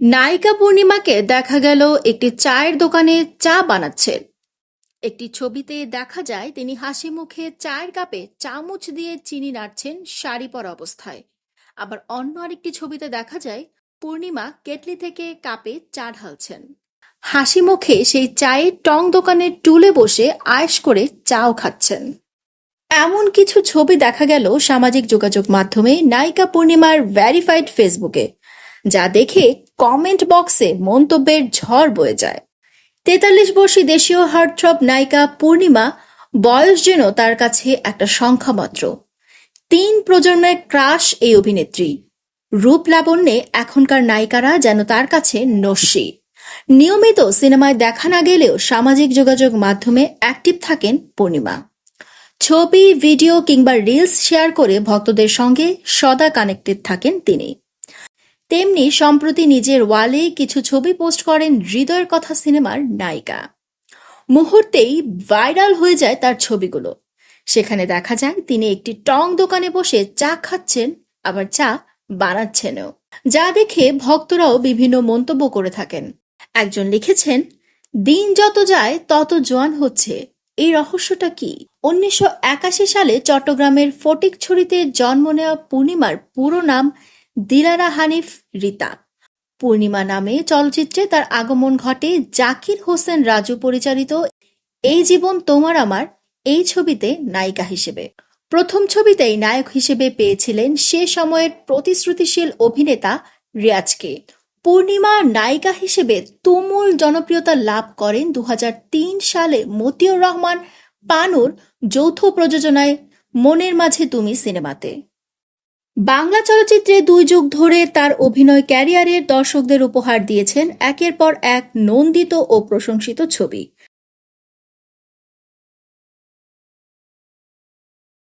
নায়িকা পূর্ণিমাকে দেখা গেল একটি চায়ের দোকানে চা বানাচ্ছেন একটি ছবিতে দেখা যায়, তিনি হাসি মুখে চায়ের কাপে চামচ দিয়ে চিনি নাড়ছেন শাড়ি পরা অবস্থায়। আবার অন্য আরেকটি ছবিতে দেখা যায়, পূর্ণিমা কেটলি থেকে কাপে চা ঢালছেন। হাসি মুখে সেই চায়ের টং দোকানের টুলে বসে আয়েশ করে চাও খাচ্ছেন। এমন কিছু ছবি দেখা গেল সামাজিক যোগাযোগ মাধ্যমে নায়িকা পূর্ণিমার ভ্যারিফাইড ফেসবুকে, যা দেখে কমেন্ট বক্সে মন্তব্যের ঝড় বয়ে যায়। তেতাল্লিশ বর্ষী দেশীয় হার্টথ্রব নায়িকা পূর্ণিমা বয়স যেন তার কাছে একটা সংখ্যা মাত্র তিন প্রজন্মের ক্রাশ এই অভিনেত্রী। রূপ লাবণ্যে এখনকার নায়িকারা যেন তার কাছে নস্যি। নিয়মিত সিনেমায় দেখা না গেলেও সামাজিক যোগাযোগ মাধ্যমে অ্যাক্টিভ থাকেন পূর্ণিমা। ছবি, ভিডিও কিংবা রিলস শেয়ার করে ভক্তদের সঙ্গে সদা কানেক্টেড থাকেন তিনি। তেমনি সম্প্রতি নিজের ওয়ালে কিছু ছবি পোস্ট করেন হৃদয়ের কথা সিনেমার নায়িকা। মুহূর্তেই ভাইরাল হয়ে যায় তার ছবিগুলো। সেখানে দেখা যায় তিনি একটি টং দোকানে বসে চা খাচ্ছেন, আবার চা বানাচ্ছেনও। যা দেখে ভক্তরাও বিভিন্ন মন্তব্য করে থাকেন। একজন লিখেছেন, দিন যত যায়, তত জোয়ান হচ্ছে। এই রহস্যটা কি? উনিশশো একাশি সালে চট্টগ্রামের ফটিকছড়িতে জন্ম নেওয়া পূর্ণিমার পুরো নাম দিলারা হানিফ, রিতা। পূর্ণিমা নামে চলচ্চিত্রে তার আগমন ঘটে জাকির হোসেন রাজু পরিচালিত এই জীবন তোমার আমার এই ছবিতে নায়িকা হিসেবে। প্রথম ছবিতেই নায়ক হিসেবে পেয়েছিলেন সে সময়ের প্রতিশ্রুতিশীল অভিনেতা রিয়াজকে। পূর্ণিমা নায়িকা হিসেবে তুমুল জনপ্রিয়তা লাভ করেন দু হাজার তিন সালে মতিউর রহমান পানুর যৌথ প্রযোজনায় মনের মাঝে তুমি সিনেমাতে। বাংলা চলচ্চিত্রে দুই যুগ ধরে তার অভিনয় ক্যারিয়ারের দর্শকদের উপহার দিয়েছেন একের পর এক নন্দিত ও প্রশংসিত ছবি।